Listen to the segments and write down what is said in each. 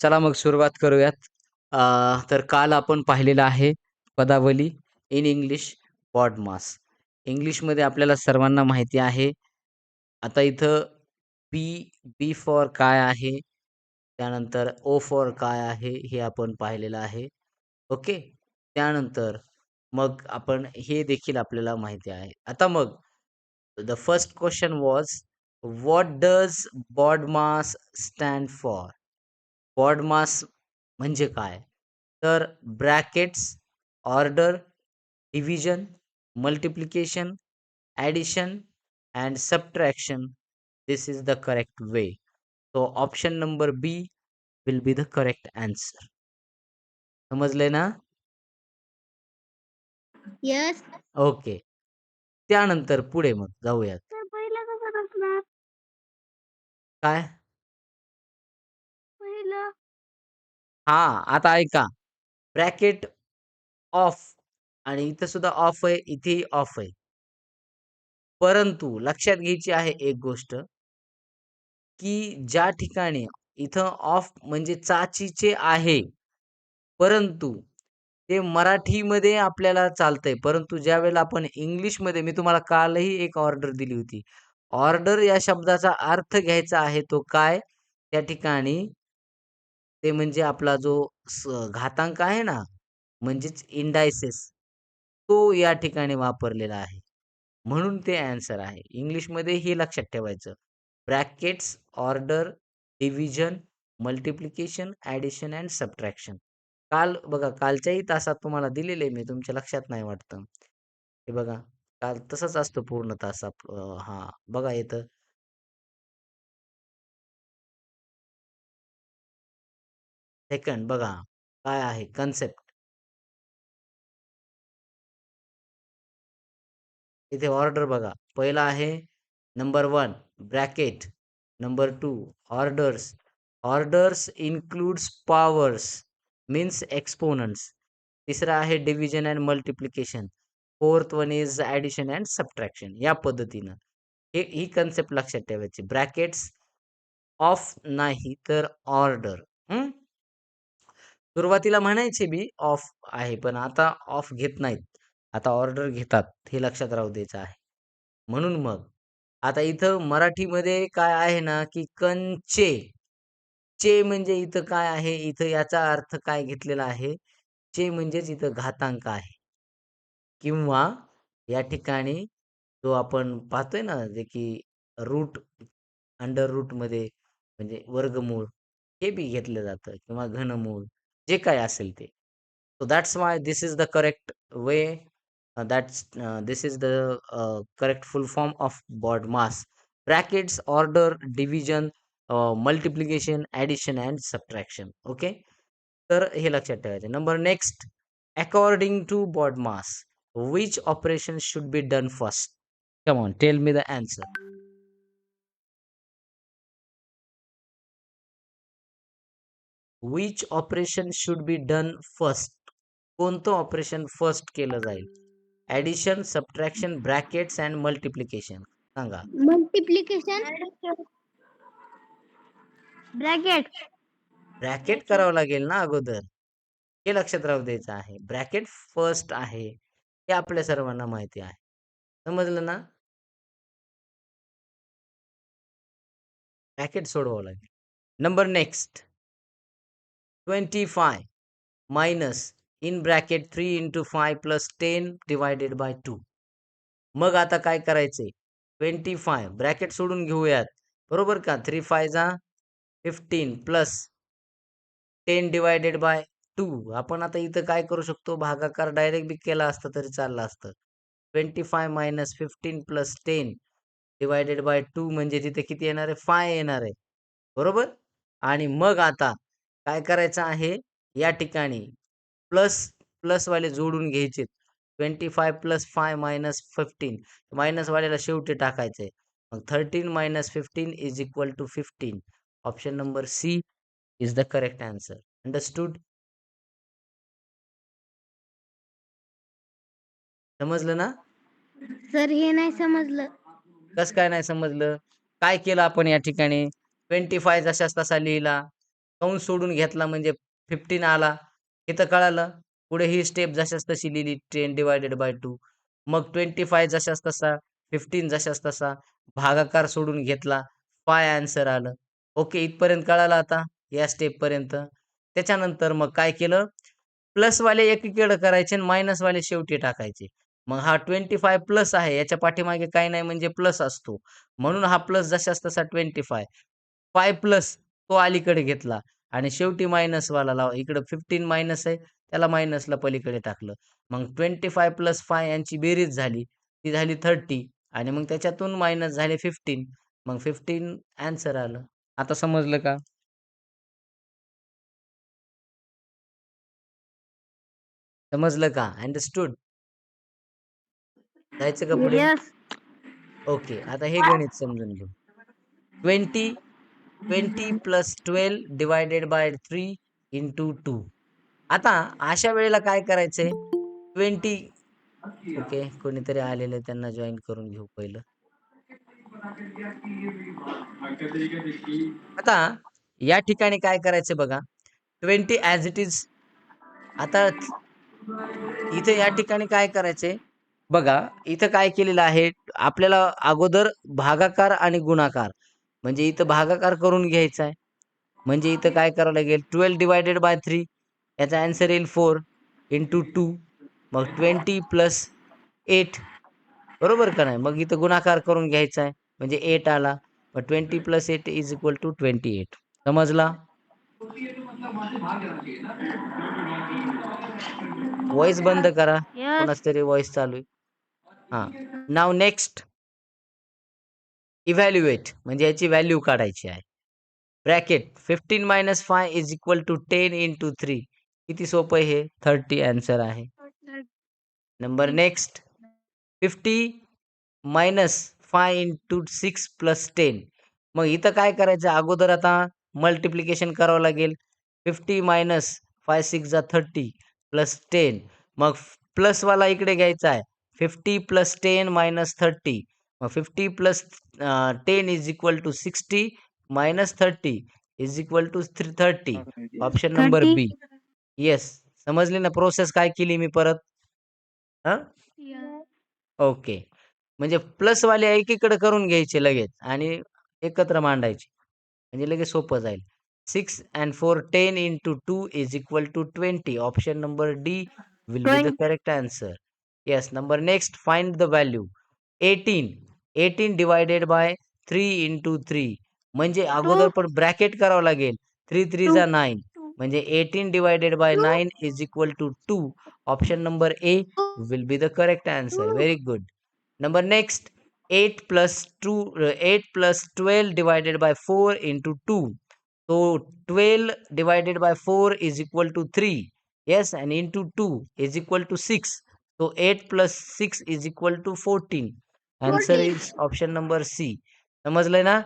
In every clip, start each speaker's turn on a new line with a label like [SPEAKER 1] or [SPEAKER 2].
[SPEAKER 1] चला मग सुरुवात करूयात. तर काल आपण पाहिलेलं आहे पदावली इन इंग्लिश पॉडमास. इंग्लिशमध्ये आपल्याला सर्वांना माहिती आहे. आता इथं बी, बी फॉर काय आहे? त्यानंतर ओ फॉर काय आहे? हे आपण पाहिलेलं आहे. ओके. त्यानंतर मग आपण हे देखील आपल्याला माहिती आहे. आता मग the first question was what does BODMAS stand for? BODMAS म्हणजे काय? तर brackets, order, division, multiplication, addition and subtraction. This is the correct way. So option number B will be the correct answer. समजलंय ना?
[SPEAKER 2] Yes.
[SPEAKER 1] Okay. त्यानंतर पुढे मग जाऊयात. काय? हां, आता ऐका. ब्रॅकेट ऑफ आणि इथं सुद्धा ऑफ आहे, इथेही ऑफ आहे. परंतु लक्षात घ्यायची आहे एक गोष्ट की ज्या ठिकाणी इथं ऑफ म्हणजे चाचीचे आहे. परंतु ते मराठीमध्ये आपल्याला चालतंय. परंतु ज्यावेळेला आपण इंग्लिशमध्ये मी तुम्हाला कालही एक ऑर्डर दिली होती. ऑर्डर या शब्दाचा अर्थ घ्यायचा आहे तो काय? त्या ठिकाणी ते म्हणजे आपला जो स घातांक आहे ना, म्हणजेच इंडायसेस तो या ठिकाणी वापरलेला आहे. म्हणून ते ॲन्सर आहे. इंग्लिशमध्ये हे लक्षात ठेवायचं. Brackets, order, division, multiplication, addition and subtraction. काल बघा कालच्याही तासात तुम्हाला दिलेले मी तुमच्या लक्षात नाही वाटतं. हे बघा काल तसंच असतो पूर्ण तास आप हां, बघा इथं. सेकंड बघा काय आहे कन्सेप्ट. इथे ऑर्डर बघा. पहिला आहे number one bracket, number two orders. Orders includes powers means exponents. तिसरा आहे division and multiplication. Fourth one is addition and subtraction. या पद्धतीनं. हे ही कन्सेप्ट लक्षात ठेवायची. ब्रॅकेट्स ऑफ नाही तर ऑर्डर. सुरुवातीला म्हणायचे बी ऑफ आहे, पण आता ऑफ घेत नाहीत. आता ऑर्डर घेतात. हे लक्षात राहू द्यायचं आहे. म्हणून मग आता इथं मराठीमध्ये काय आहे ना, की कंचे. चे म्हणजे इथं काय आहे? इथं याचा अर्थ काय घेतलेला आहे? चे म्हणजेच इथं घातांक आहे. किंवा या ठिकाणी जो आपण पाहतोय ना, जे की रूट, अंडर रूटमध्ये म्हणजे वर्गमूळ हे बी घेतलं जातं किंवा घनमूळ जे काही असेल ते. So that's why this is the correct way. That's this is the uh, correct full form of BODMAS. Brackets, order, division, uh, multiplication, addition and subtraction. Okay. तर हे लक्षात ठेवायचं. Number next according to BODMAS which operation should be done first? Come on tell me the answer. Which operation should be done first? कोणतं operation first केलं जाईल? Addition, subtraction, brackets and multiplication. सांगा.
[SPEAKER 2] Multiplication. Bracket.
[SPEAKER 1] Bracket करावं लागेल ना अगोदर. हे लक्षात राहू द्यायचं आहे. ब्रॅकेट फर्स्ट आहे. हे आपल्या सर्वांना माहिती आहे. समजलं ना? ब्रॅकेट सोडवावं लागेल. Number next 25 minus in bracket 3 into 5 plus 10 divided by 2. मग आता काय करायचंय? 25 ब्रॅकेट सोडून घेऊयात. बरोबर का? 3 5 जा 15 प्लस 10 डिवायडेड बाय 2. आपण आता इथं काय करू शकतो? भागाकार डायरेक्ट बी केला असता तरी चाललं असतं. 25 minus 15 plus ten divided by 2 म्हणजे तिथे किती येणार आहे? 5 येणार आहे. बरोबर? आणि मग आता काय करायचं आहे? या ठिकाणी प्लस प्लसवाले जोडून घ्यायचेत. 25 प्लस 5 मायनस 15 मायनसवाल्याला शेवटी टाकायचंय. मग 13 minus 15 is equal to 15. Option number C is the correct answer. Understood? समजलं ना?
[SPEAKER 2] सर हे नाही समजलं.
[SPEAKER 1] कसं काय नाही समजलं? काय केलं आपण या ठिकाणी? 25 जशास तसा लिहिला. कंस सोडून घेतला म्हणजे फिफ्टीन आला. इथं कळालं. पुढे ही स्टेप जशाच तशी लिहिली टेन डिवायडेड बाय टू मग ट्वेंटी फाय जशाच तसा फिफ्टीन जशाच तसा भागाकार सोडून घेतला. फाय आन्सर आलं. ओके इथपर्यंत कळालं आता या स्टेप पर्यंत. त्याच्यानंतर मग काय केलं? प्लस वाले एकीकडे करायचे आणि मायनस वाले शेवटी टाकायचे. मग हा ट्वेंटी फाय प्लस आहे. याच्या पाठीमागे काही नाही म्हणजे प्लस असतो. म्हणून हा प्लस जशाच तसा ट्वेंटी फाय फाय प्लस तो अलीकडे घेतला आणि शेवटी मायनस वाला लाव इकडे फिफ्टीन मायनस आहे त्याला मायनसला पलीकडे टाकलं. मग ट्वेंटी फाय प्लस फाय यांची बेरीज झाली ती झाली थर्टी आणि मग त्याच्यातून मायनस झाले फिफ्टीन मग फिफ्टीन आन्सर आलं. आता समजलं का? समजलं का? अंडरस्टूड जायचं का पुढे? ओके आता हे गणित समजून घेऊ. Twenty twenty plus twelve divided by three into two. आता अशा वेळेला काय करायचंय? ट्वेंटी. ओके कोणीतरी आलेलं त्यांना जॉईन करून घेऊ पहिलं. आता या ठिकाणी काय करायचं बघा. ट्वेंटी ॲज इट इज आता इथे या ठिकाणी काय करायचे बघा इथं काय केलेलं आहे? आपल्याला अगोदर भागाकार आणि गुणाकार. म्हणजे इथं भागाकार करून घ्यायचा आहे म्हणजे इथं काय करावं लागेल? ट्वेल्व डिवायडेड बाय थ्री याचा आन्सर येईल फोर इंटू टू मग ट्वेंटी प्लस एट बरोबर का नाही? मग इथं गुणाकार करून घ्यायचा आहे म्हणजे एट आला. मग twenty plus eight is equal to twenty eight समजला? व्हॉइस बंद करा. कोणाच तरी व्हॉइस चालू आहे. हा. नाव नेक्स्ट इव्हॅल्युएट म्हणजे याची व्हॅल्यू काढायची आहे. Bracket fifteen minus five is equal to ten into three किती सोपं हे? थर्टी आन्सर आहे. Number next fifty minus five into six plus ten मग इथं काय करायचं? अगोदर आता मल्टिप्लिकेशन करावं लागेल. फिफ्टी मायनस फाय सिक्स जा थर्टी प्लस टेन मग प्लसवाला इकडे घ्यायचा आहे. Fifty plus ten minus thirty fifty plus ten is equal to sixty minus thirty is equal to three thirty option number
[SPEAKER 2] 30.
[SPEAKER 1] B yes समजली ना प्रोसेस काय केली मी परत? हा? ओके म्हणजे प्लस वाले एकीकडे करून घ्यायचे लगेच आणि एकत्र मांडायचे. म्हणजे लगेच सोपं जाईल. Six and four ten into two is equal to twenty option number D will be the correct answer yes number next find the value eighteen eighteen divided by three into three म्हणजे अगोदर पण bracket करावं लागेल three three जा nine म्हणजे eighteen divided by nine is equal to two option number A will be the correct answer very good number next 8 plus 2 uh, 8 plus 12 divided by 4 into 2 so 12 divided by 4 is equal to 3 yes and into 2 is equal to 6 so 8 plus 6 is equal to 14 answer
[SPEAKER 2] 14.
[SPEAKER 1] is option number c. समजलंय ना?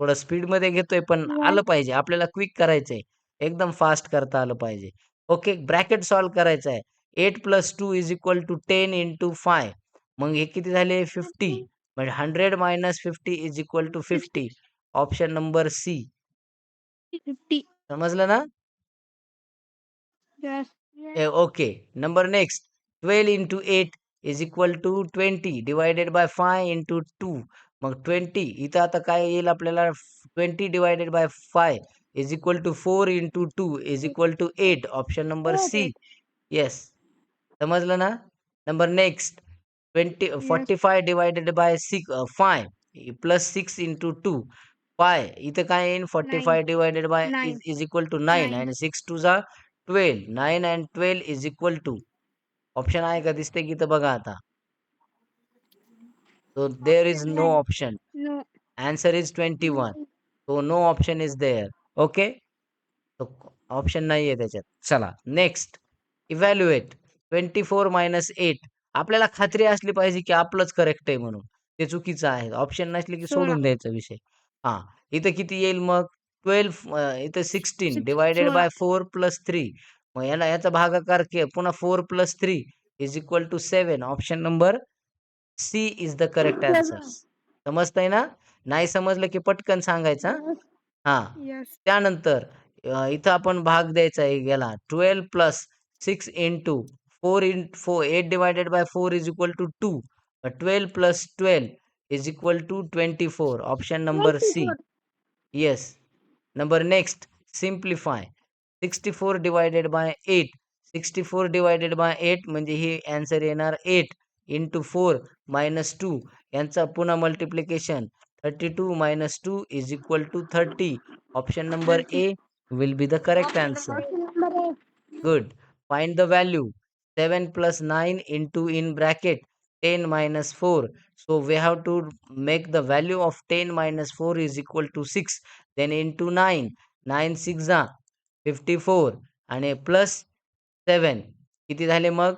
[SPEAKER 1] थोडं स्पीडमध्ये घेतोय पण आलं पाहिजे. आपल्याला quick करायचंय. एकदम फास्ट करता आलं पाहिजे. ओके ब्रॅकेट सॉल्व करायचं आहे. Eight plus two is equal to ten into five मग हे किती झाले? फिफ्टी म्हणजे hundred minus fifty is equal to fifty option number C
[SPEAKER 2] fifty
[SPEAKER 1] समजलं ना? Okay number next twelve into eight is equal to twenty divided by five into two मग twenty इथं आता काय येईल आपल्याला? Twenty divided by five is equal to four into two is equal to eight option number C yes समजलं ना? Number next twenty forty five divided by six five plus six into two five इथं काय येईल? Forty
[SPEAKER 2] Nine.
[SPEAKER 1] Five divided by
[SPEAKER 2] Nine.
[SPEAKER 1] Is equal to nine
[SPEAKER 2] Nine.
[SPEAKER 1] आणि six two जा twelve nine and twelve is equal to option आहे का? दिसते की इथं बघा आता. No
[SPEAKER 2] Nine.
[SPEAKER 1] option.
[SPEAKER 2] No
[SPEAKER 1] answer is 21 so no option is there. Okay? So option नाही आहे त्याच्यात. चला next evaluate twenty four minus eight आपल्याला खात्री असली पाहिजे की आपलंच करेक्ट आहे म्हणून. ते चुकीचं आहे. ऑप्शन नसले की. सोडून द्यायचा विषय. हा. इथं किती येईल मग? ट्वेल्व इथं sixteen divided. By four plus three मग याला याचा भागाकार के पुन्हा four plus three is equal to seven option number C is the correct answer समजतंय ना? नाही समजलं की पटकन सांगायचं हा?
[SPEAKER 2] यस
[SPEAKER 1] त्यानंतर इथं आपण भाग द्यायचा आहे याला 12 plus 6 into 4 in 4 8 divided by 4 is equal to 2 12 plus 12 is equal to 24 option number c. yes. Number sixty four divided by eight sixty four divided by eight म्हणजे ही ॲन्सर येणार eight into four minus two यांचा पुन्हा multiplication thirty two minus two is equal to thirty option number A will be the correct answer good find the value seven plus nine into in bracket ten minus four so we have to make the value of ten minus four is equal to six then into nine nine six 54 आणि plus 7 किती झाले मग?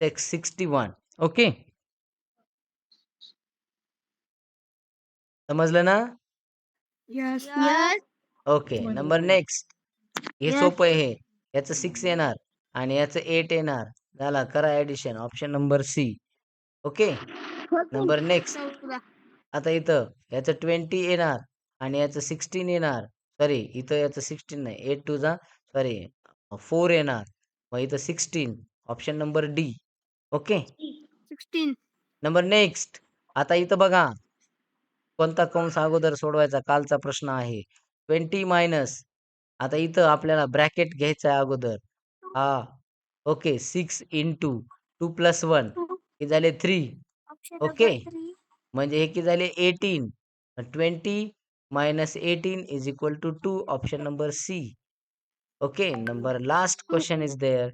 [SPEAKER 1] 61 okay? समजलं ना?
[SPEAKER 2] Yes.
[SPEAKER 1] Okay number next. हे. सोपं आहे हे. याचं सिक्स येणार आणि याचं एट येणार. झाला करा addition option number C okay? Number next आता इथं याचं ट्वेंटी येणार आणि याचं सिक्स्टीन येणार. सॉरी इथं याचं सिक्स्टीन नाही एट टू जा. सॉरी फोर येणार. मग इथं sixteen option number D okay
[SPEAKER 2] Sixteen.
[SPEAKER 1] Number next आता इथं बघा. कोणता कंस अगोदर सोडवायचा? कालचा प्रश्न आहे. ट्वेंटी मायनस आता इथं आपल्याला ब्रॅकेट घ्यायचा आहे अगोदर. हा. Okay six into to plus one हे झाले थ्री Okay. म्हणजे हे किती झाले? Eighteen twenty minus eighteen is equal to two option number C okay number last question is there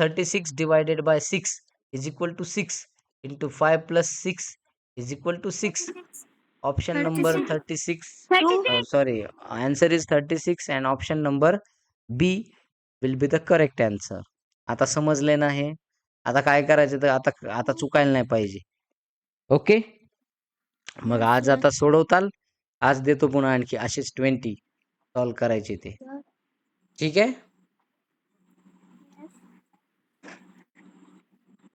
[SPEAKER 1] thirty six divided by six is equal to six into five plus six is equal to six option number
[SPEAKER 2] 36.
[SPEAKER 1] Thirty six sorry answer is thirty six and option number B will be the correct answer आता समजले ना हे? आता काय करायचं तर आता आता चुकायला नाही पाहिजे. ओके मग आज आता सोडवताल. आज देतो पुन्हा आणखी असेच ट्वेंटी सॉल्व करायचे ते. ठीक आहे?